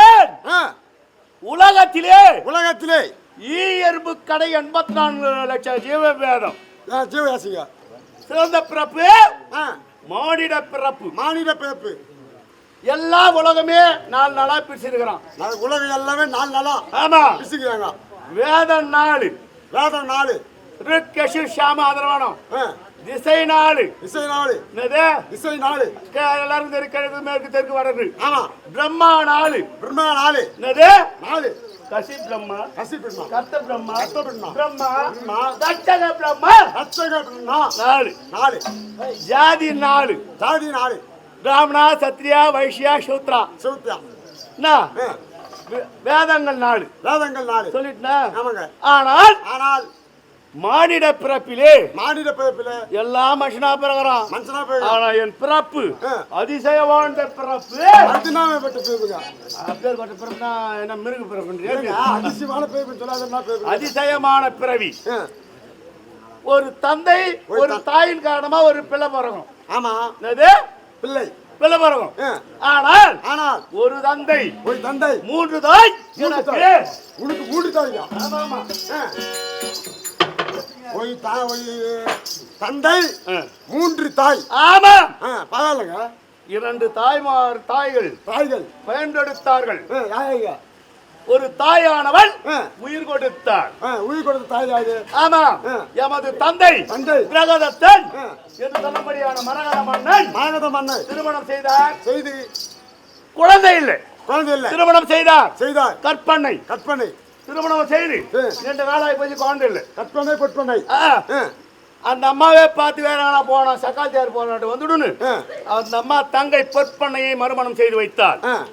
ஏன்? ஆ, உலகத்திலே உலகத்திலே. ஈ எறும்பு கடை எண்பத்தி நான்கு லட்சம் ஜீவ வேதம். ஜீவராசிங்க சிறந்த பிறப்பு ஆ, மானிட பிறப்பு. மானிட பிறப்பு. எல்லா உலகமே நாலு நாளா பிரிச்சிருக்கிறான். உலகம் எல்லாமே நாலு நாளா ஆமா. பிசுக்கிறாங்க வேத நாலு. வேதம் நாலு. ஷாம அதர்வனம் ஆ, திசை நாலு இசை நாலு என்னது இசை நாலு எல்லாரும் தெற்கு கிழக்கு மேற்கு தெற்கு வடக்கு ஆமா பிரம்மா நாலு பிரம்மா நாலு என்னது நாலு கசி பிரம்மா கசி பிரம்மா கத்த பிரம்மா கர்த்த பிரம்மா. பிரம்மா பிரம்மா. தட்சக பிரம்மா அச்சக பிரம்மா நாலு நாலு ஜாதி நாலு ஜாதி நாலு பிராமணா சத்ரியா வைஷ்யா சூத்ரா சௌத்தியா என்ன வேதங்கள் நாலு வேதங்கள் நாலு சொல்லிட்டுனா ஆமாங்க ஆனால் ஆனால் மானிட பிறப்பிலே மானிட பிறப்பில எல்லா மனுஷனா பிறகுறான் மனுஷனா போய் ஆனா என் பிறப்பு. அதிசய வாழ்ந்த பிறப்பு. அதினாம பெற்ற பிறப்புங்க அப்பேற்பட்ட பிறப்புனா என்ன மிருக பிறப்புன்றியா அதிசயமான பிறப்பு சொல்லாதமா பிறப்பு. அதிசயமான பிறவி. ஒரு தந்தை ஒரு தாயின் காரணமா ஒரு பிள்ளை பிறகும் ஆமா. என்னது? பிள்ளை. பிள்ளை பிறகும் ஆனால் ஆனால் ஒரு தந்தை ஒரு தந்தை. மூன்று தாய் தாய். உனக்கு மூன்று தாய்யா ஆமா, ஆமா. ஒரு தா ஒரு தந்தை. மூன்று தாய். ஆமா. பரவாயில்லைங்க. இரண்டு தாய்மார் தாய்கள். தாய்கள். பயன்படுத்தார்கள்? ஒரு தாயானவள் ஆ, உயிர் கொடுத்தார். உயிர் கொடுத்த தாய் யாரு? ஆமா. எமது தந்தை. தந்தை. பிரகதத்தன். என்று சொல்லும்படியான மரகத மன்னன் மாகத மன்னர் திருமணம் செய்தார். செய்து. குழந்தை இல்லை. குழந்தை இல்லை. திருமணம் செய்தார். செய்தார். கற்பனை. கற்பனை. திருமணம் செய்து. ரெண்டு காலாய் போய் குழந்தை இல்லை. ஆ. ஆ, அந்த அம்மாவே பார்த்து வேற எங்கனா போனா சக்காத்தியார் போனாட்டு வந்துடுன்னு அந்த அம்மா தங்கை பொற்பண்ணையை மறுமணம் செய்து வைத்தார் ஆ.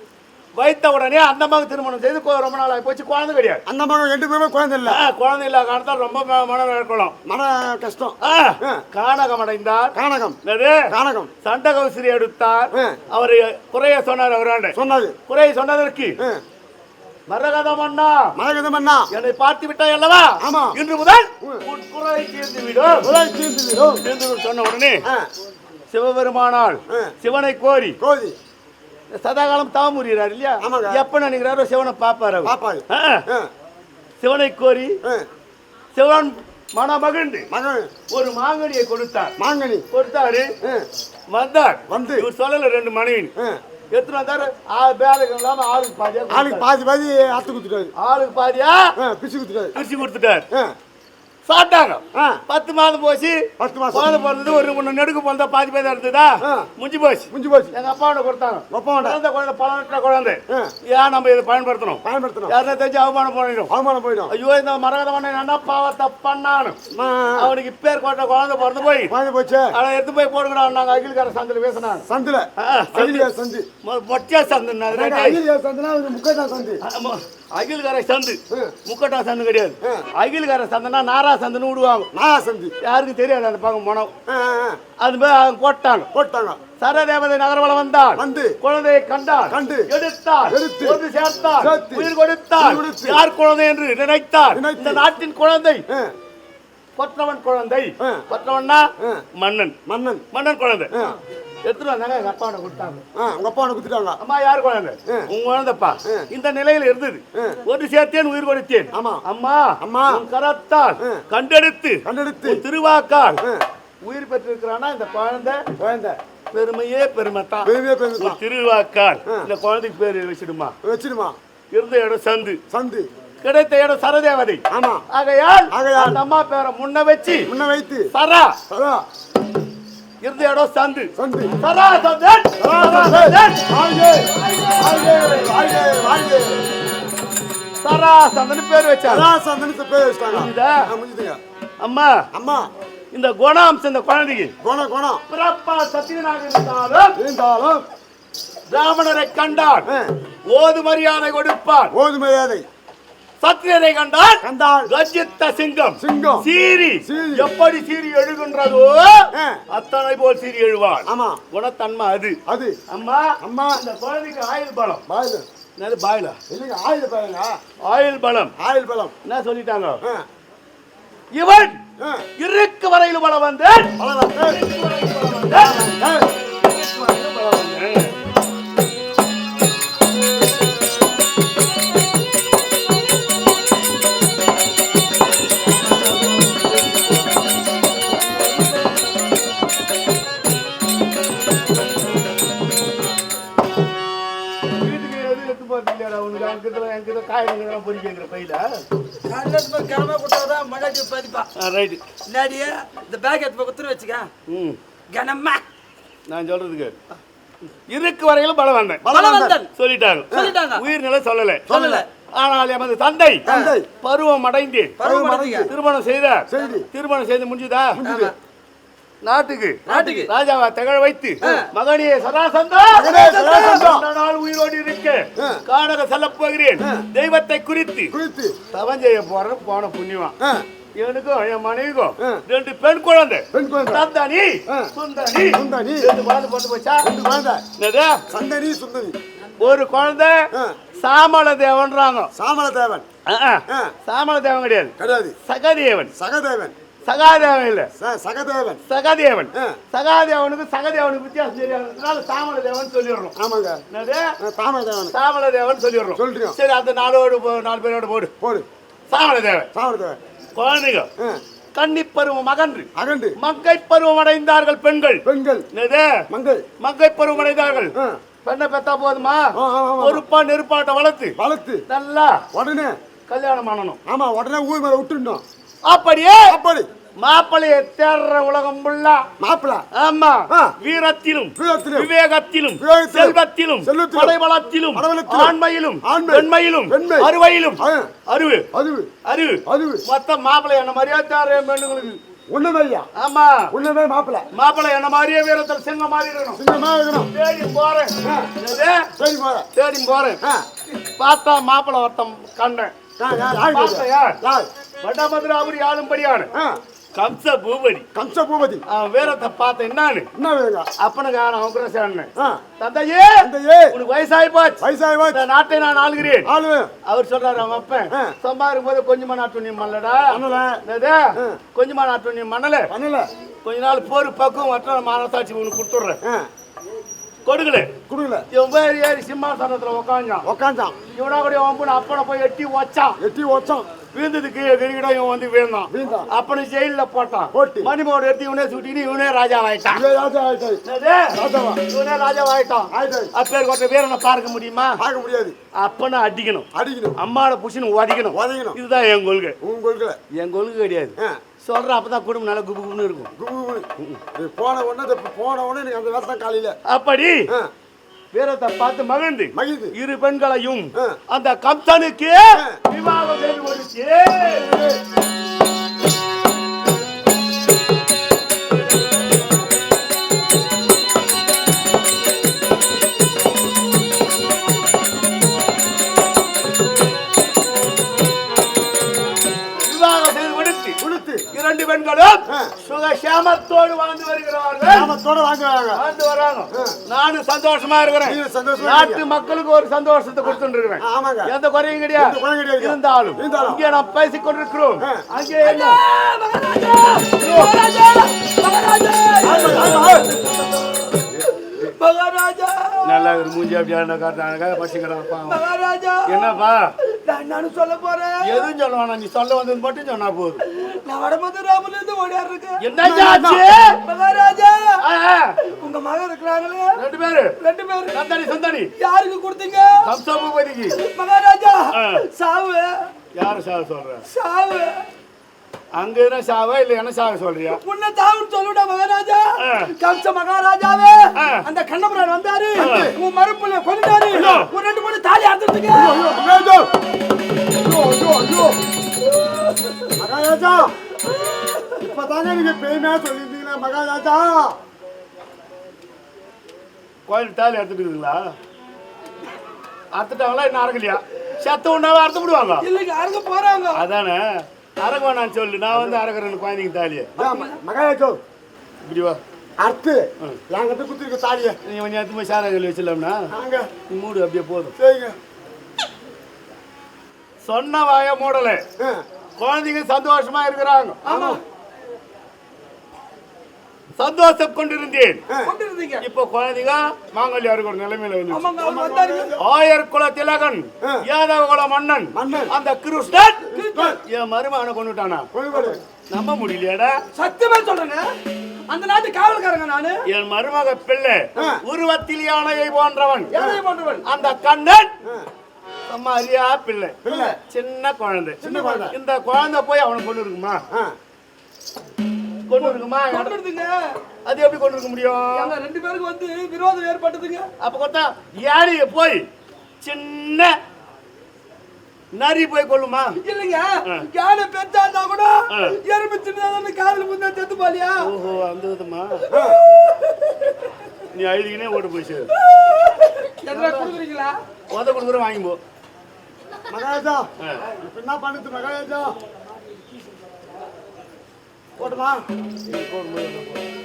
வைத்த உடனே அந்த அம்மாவுக்கு திருமணம் செய்து ரொம்ப நாள் ஆகி போச்சு குழந்தை கிடையாது. அந்த மகன் ரெண்டு பேருமே குழந்தை இல்லை. குழந்தை இல்லாத காரணத்தால் ரொம்ப ம- மனம் இருக்கலாம் மன கஷ்டம். கானகம் அடைந்தார். கானகம். கானகம். சண்டகௌசிரி எடுத்தார். அவர் குறைய சொன்னார் அவராண்ட. சொன்னாரு. குறைய சொன்னதற்கு மரகதம் அண்ணா மரகதம் அண்ணா என்னை பார்த்து விட்டாய் அல்லவா? ஆமா. இன்று முதல். உன் குறை தீர்ந்து விடும் விடும். தீர்ந்து விடும் சொன்ன உடனே சிவபெருமானால். சிவனை கோரி கோதி சதாகாலம் தாமுறார் இல்லையா. எப்ப நினைக்கிறாரோ சிவனை பாப்பாரு சிவனை கோரி. சிவன் மனமகிழ்ந்து மகன். ஒரு மாங்கனியை கொடுத்தார். மாங்கனி. கொடுத்தாரு. வந்தார். வந்து. இவர் சொல்லல ரெண்டு மனைவி எத்தனை வந்தாரு. ஆ பேருக்கு இல்லாம ஆளுக்கு பாதியா ஆளுக்கு. பாதி பாதி அத்து குத்துட்டாரு ஆளுக்கு பாதியா? பிச்சு குத்துட்டாரு பிரிச்சு கொடுத்துட்டார். சாப்பிட்டாங்க. பத்து மாதம் போச்சு. பத்து மாசம் குழந்தை பிறந்தது ஒரு ஒண்ணு நெடுக்கு பிறந்தா பாதி பேர் இருந்ததா ஆ. முடிஞ்சு போச்சு. முடிஞ்சு போச்சு. எங்க அப்பாவோட கொடுத்தாங்க. ஒப்பமாட்டா குழந்தை குழந்தை பழனிட்ட குழந்தை. ஏன் நம்ம இதை பயன்படுத்தணும்? பயன்படுத்தணும். யாருன்னா தெரிஞ்சு அவமானம் பண்ணிடும். அவமானம் போயிடும். ஐயோ இந்த மரகதமான என்ன பாவத்தை பண்ணானு அவனுக்கு இப்பேர் கொண்ட குழந்தை பிறந்து போய் குழந்தை போச்சு அதை எடுத்து போய் போடுங்கடா நாங்க அகில்கார சந்தில் பேசினாங்க. சந்துல. சந்து. அகிலியா சந்து. சந்துனா முக்கட்டா சந்து. அகில்கார சந்து. முக்கட்டா சந்து கிடையாது. அகில்கார சந்துனா நாரா சந்துன்னு விடுவாங்க. நாயா சந்து. யாருக்கும் தெரியாது அந்த பக்கம் ஆ, அது போய் அவங்க போட்டாங்க. போட்டாங்க. சரதேவதை நகரவளம் வந்தார் வந்து. குழந்தையை கண்டார் கண்டு. எடுத்தார் எடுத்து. ஒன்று சேர்த்தார் சேர்த்து. உயிர் கொடுத்தார் யார் குழந்தை என்று நினைத்தார் நினைத்து. இந்த நாட்டின் குழந்தை. ஆ, கொற்றவன் குழந்தை. ஆ. மன்னன். மன்னன். மன்னன் குழந்தை. எடுத்துட்டு வந்தாங்க எங்க கொடுத்தாங்க. உங்க குத்துட்டாங்க அம்மா யார் குழந்தை. உங்க குழந்தைப்பா. இந்த நிலையில் இருந்தது. ஒரு சேர்த்தேன் உயிர் கொடுத்தேன். ஆமா. அம்மா அம்மா. கரத்தால். கண்டெடுத்து கண்டெடுத்து. திருவாக்கால் உயிர் பெற்றிருக்கிறானா இந்த குழந்தை? குழந்தை. பெருமையே பெருமைத்தான் பெருமையா பெருமை திருவாக்கால். இந்த குழந்தைக்கு பேர் வச்சிடுமா? வச்சிருமா இருந்த இடம் சந்து. சந்து. கிடைத்த இடம் சரதேவதை. ஆமா. ஆகையால் ஆகையால். அம்மா பேரை முன்ன வச்சு முன்ன வைத்து. சரா. சதா இருந்த இடம் சந்து. சரா சந்தன் சரா சந்து. சந்தன் வாழ்க, வாழ்க. சரா சந்தன் பேர் வச்சாங்க பேர் அம்மா அம்மா. இந்த குணாம்சம் இந்த குழந்தைக்கு. குணம் குணம். பிறப்பா சத்தியனாக இருந்தாலும் இருந்தாலும் பிராமணரை கண்டால் ஓது மரியாதை கொடுப்பார் ஓது மரியாதை சத்திரியரை கண்டால் கண்டால் கஜித்த சிங்கம். சிங்கம். சீரி. எப்படி சீரி எழுகின்றதோ அத்தனை போல் சீரி எழுவாள் ஆமா. குணத்தன்மை அது. அது. அம்மா அம்மா. இந்த குழந்தைக்கு ஆயுள் பலம். பாயில் என்னது பாயிலா? இல்லைங்க ஆயுத பாருங்க ஆயுள் பலம். ஆயுள் பலம். என்ன சொல்லிட்டாங்க? இவன் இருக்கு வரையில் பலம் வந்து பலம் வந்து, பொறிக்கிற பையில? கிளம்ப கொடுத்தாதான் பதிப்பா. ரைட்டு இந்த பேக் எடுத்து குத்துரு வச்சுக்க. ம். கனம்மா நான் சொல்றதுக்கு இருக்கு வரையிலும் பலவந்தன் பலவந்தன் சொல்லிட்டாங்க. சொல்லிட்டாங்க. உயிர்நிலை சொல்லல. சொல்லல. ஆனால் எமது தந்தை. பருவம் அடைந்து. திருமணம் செய்து. திருமணம் செய்து முடிஞ்சுதா. நாட்டுக்கு நாட்டுக்கு. ராஜாவா திகழ வைத்து மகனே, சதாசந்தா. இந்த நாள் உயிரோடு இருக்க. காணக செல்லப் போகிறேன். தெய்வத்தை குறித்து. குறித்து. தவம் செய்ய போற போன புண்ணியமா? எனக்கும் என் மனைவிக்கும். ரெண்டு பெண் குழந்தை. பெண் குழந்தை. தந்தானி ஆ. சுந்தரி சுந்தரி. ரெண்டு குழந்தை போட்டு போச்சா? ரெண்டு குழந்தை. என்னது? சந்தனி சுந்தரி ஒரு குழந்தை சாமல தேவன்றாங்க சாமல தேவன் சாமல தேவன் கிடையாது. கிடையாது. சகதேவன். சகதேவன். சகாதேவன் இல்ல. சகதேவன். சகாதேவன். சகாதேவனுக்கு சகதேவனுக்கு வித்தியாசம் தெரியாததுனால சாமல தேவன் சொல்லிடுறோம் ஆமாங்க. தாமர தேவன் சாமல தேவன் சொல்லிடுறோம் சொல்லிடுறோம். சரி அந்த நாலோடு போ- நாலு பேரோட போடு. போடு. சாமல தேவன் சாமர தேவன் குழந்தைங்க கன்னி பருவம் அகன்று. அகண்டு மக்கை பருவம் அடைந்தார்கள் பெண்கள். பெண்கள். மங்கை மக்கை பருவம் அடைந்தார்கள். பெண்ணை பெத்தா போதுமா. பொறுப்பா நெருப்பாட்ட வளர்த்து. வளர்த்து. நல்லா உடனே. கல்யாணம் பண்ணணும். ஆமா உடனே ஊர் மேல விட்டுடணும். அப்படியே அப்படி. மாப்பிள்ளைய தேடுற உலகம் ஃபுல்லா மாப்பிள. ஆமா. வீரத்திலும் விவேகத்திலும் செல்வத்திலும் படைபலத்திலும் ஆண்மையிலும் ஆண்மை, பெண்மையிலும் பெண்மை, அறுவையிலும். அறிவு. அது அறிவு. அது மொத்தம் மாப்பிள்ளை என்ன மாதிரியா தேடுற பெண்ணுங்களுக்கு உண்மையா ஆமா. உண்மையே மாப்பிள. மாப்பிள்ளை என்ன மாதிரியே வீரத்தில் சிங்க மாதிரி இருக்கணும். சிங்கமா இருக்கணும். தேடி போறேன். ஆ. என்னது? சரி போற தேடி போறேன். பார்த்தா மாப்பிள்ளை ஒருத்தன் கண்டேன். யார், யார், யார்? பார்த்தா? வடமதுராபுரி ஆளும்படியான கம்ச பூபதி கம்ச பூபதி அவன் வீரத்தை பார்த்தேன் என்னான்னு? என்ன வேணுங்க அப்பனுக்கு அவன் உக்ரசேனன் ஆ, தந்தையே அந்த ஏ உனக்கு வயசாகி போச்சு வயசாகி போச்சு. நாட்டை நான் ஆளுகிறேன். ஆளு அவர் சொல்றாரு அவன் அப்பன். சம்பாதிக்கும் போது கொஞ்சமா நாட்டுண்ணியம் மல்லடா பண்ணல. என்னது? கொஞ்சமா நாட்டுண்ணியம் மண்ணல பண்ணல. கொஞ்ச நாள் போர் பக்குவம் மற்ற மனசாட்சி உனக்கு கொடுத்துட்றேன். கொடுக்கல. குடுக்கல. இவன் போய் ஏறி சிம்மாசனத்துல உக்காஞ்சான் உக்காந்தான். இவனா கூட அவன் அப்பனை போய் எட்டி வச்சான். எட்டி ஓச்சான் விழுந்தது கீழே கிரிக்கிட இவன் வந்து விழுந்தான். அப்பனை ஜெயில போட்டான். போட்டு. மணிமோடு எடுத்து இவனே சுட்டின்னு இவனே ராஜா? ராஜாவா? இவனே ராஜாவாயிட்டான் ஆயிட்டாரு அப்பேர் கொண்ட வீரனை பார்க்க முடியுமா? பார்க்க முடியாது. அப்பனை அடிக்கணும். அடிக்கணும். அம்மாவோட புருஷன் உதைக்கணும். உதைக்கணும். இதுதான் என் கொள்கை. உன் கொள்கல என் கொள்கை கிடையாது. ஆ, சொல்றேன் அப்பதான் குடும்பம் நல்லா குபு குபுன்னு இருக்கும் போன உடனே போன உடனே எனக்கு அந்த தான் காலையில. அப்படி? வீரத்தை பார்த்து மகிழ்ந்து. மகிழ்ந்து. இரு பெண்களையும். அந்த கம்சனுக்கு விவாகம் செய்து கொடுத்து. விவாகம் செய்து கொடுத்து. இரண்டு பெண்களும் ஆ. சுகசேமத்தோடு வாழ்ந்து வருகிறார்கள் கிராமத்தோட வாங்குறாங்க வாழ்ந்து வராங்க நானும் சந்தோஷமா இருக்கிறேன் நீங்க சந்தோஷமா நாட்டு. மக்களுக்கு ஒரு சந்தோஷத்தை கொடுத்துட்டு இருக்கிறேன் ஆமாங்க எந்த குறையும் கிடையாது எந்த குறையும் கிடையாது. இருந்தாலும். இங்கே நாம் பேசிக் கொண்டிருக்கிறோம். அங்கே என்ன நல்லா மூஞ்சி அப்படியான காட்டாங்க பசிக்கிறான்ப்பா மகாராஜா! என்னப்பா? நான் சொல்ல போறேன். எதுவும் சொல்ல வேணாம். நீ சொல்ல வந்தது மட்டும் சொன்னா போதும். நான் வடமதுராமல இருந்து ஓடியாரு இருக்கேன் என்ன ஆச்சு? மகாராஜா. உங்க மகன் இருக்கிறாங்களே? ரெண்டு பேரு. ரெண்டு பேரும் நந்தனி சுந்தனி. யாருக்கு கொடுத்தீங்க? கம்சபூபதிக்கு மகாராஜா. சாவு. யாரு சாக சொல்ற? சாவு. அங்க என்ன சாவா இல்ல என்ன சாக சொல்றியா? உன்னை தாவுன்னு சொல்லுடா மகாராஜா. கம்ச மகாராஜாவே. அந்த கண்ணபுரான் வந்தாரு. உன் மறுப்புல கொண்டாரு ஒரு ரெண்டு மூணு தாலி அறுத்துட்டுங்க. மகாராஜா. இப்பதானே நீங்க பெருமையா சொல்லியிருந்தீங்களா மகாராஜா? கோயில் தாலி அறுத்துட்டுங்களா அறுத்துட்டாங்களா என்ன அறக்கலையா? செத்த உண்ணாவே அறுத்து விடுவாங்க இல்லைங்க அறுக்க போறாங்க. அதானே. அறக்க வேணான்னு சொல்லு நான் வந்து அறக்கிறேன் குழந்தைங்க தாலியை. ஏன் ம- மகாராஜா இப்படி வா. அறுத்து. என்கிட்ட குத்திருக்க தாலிய. நீ கொஞ்சம் எடுத்து போய் சாரா கல்லி வச்சிடலாம்னா? நீ மூடு அப்படியே போதும். சரிங்க. சொன்ன வாய மூடல. குழந்தைங்க சந்தோஷமா இருக்கிறாங்க. ஆமா. சந்தோஷம் கொண்டிருந்தேன். இப்போ குழந்தைங்க மாங்கல்யா இருக்கிற நிலைமையில வந்து ஆமாங்க அவங்க வந்தாரு ஆயர் குல திலகன். யாதவ குல மன்னன் மன்னன். அந்த கிருஷ்ணன். என் மருமகனை கொண்டுட்டானா. நம்ப முடியலையாடா. சத்தியமா சொல்றேங்க அந்த நாட்டு காவல்காரங்க நானு. என் மருமக பிள்ளை. உருவத்தில் யானையை போன்றவன். போன்றவன். அந்த கண்ணன். அறியா பிள்ளை. பிள்ளை. சின்ன குழந்தை. சின்ன குழந்தை. இந்த குழந்தை போய் அவனை கொண்டு இருக்குமா. கொண்டு இருக்குமா கொண்டுடுதுங்க அது எப்படி கொண்டு இருக்க முடியும்? ரெண்டு பேருக்கு வந்து விரோதம் ஏற்பட்டதுங்க. அப்ப கொத்தா யானைய போய் சின்ன நரி போய் கொள்ளுமா? இல்லைங்க. யானை பெருசா இருந்தா கூட. எறும்பு சின்னதா காதல் முந்தா செத்து போலியா? ஓஹோ அந்த விதமா? நீ அழுதிக்கினே ஓட்டு போய் சேரு. என்ன கொடுக்குறீங்களா? உத கொடுக்குற வாங்கி போ மகாராஜா என்ன பண்ணுது மகாராஜா? போட்டுமா? போடு, போடு, போடு.